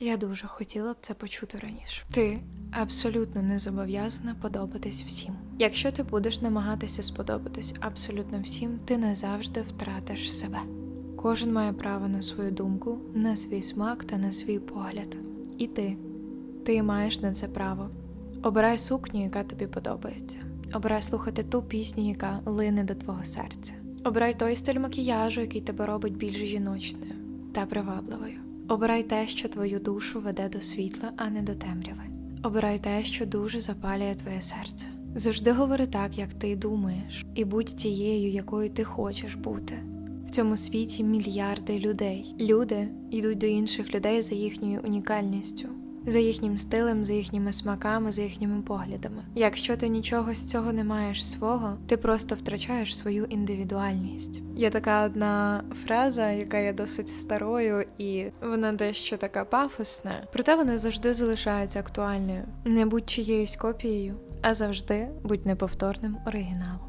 Я дуже хотіла б це почути раніше. Ти абсолютно не зобов'язана подобатись всім. Якщо ти будеш намагатися сподобатись абсолютно всім, ти назавжди втратиш себе. Кожен має право на свою думку, на свій смак та на свій погляд. І ти. Ти маєш на це право. Обирай сукню, яка тобі подобається. Обирай слухати ту пісню, яка лине до твого серця. Обирай той стиль макіяжу, який тебе робить більш жіночною та привабливою. Обирай те, що твою душу веде до світла, а не до темряви. Обирай те, що дуже запалює твоє серце. Завжди говори так, як ти думаєш, і будь тією, якою ти хочеш бути. В цьому світі мільярди людей. Люди йдуть до інших людей за їхньою унікальністю, за їхнім стилем, за їхніми смаками, за їхніми поглядами. Якщо ти нічого з цього не маєш свого, ти просто втрачаєш свою індивідуальність. Є така одна фраза, яка є досить старою, і вона дещо така пафосна, проте вона завжди залишається актуальною. Не будь чиєюсь копією, а завжди будь неповторним оригіналом.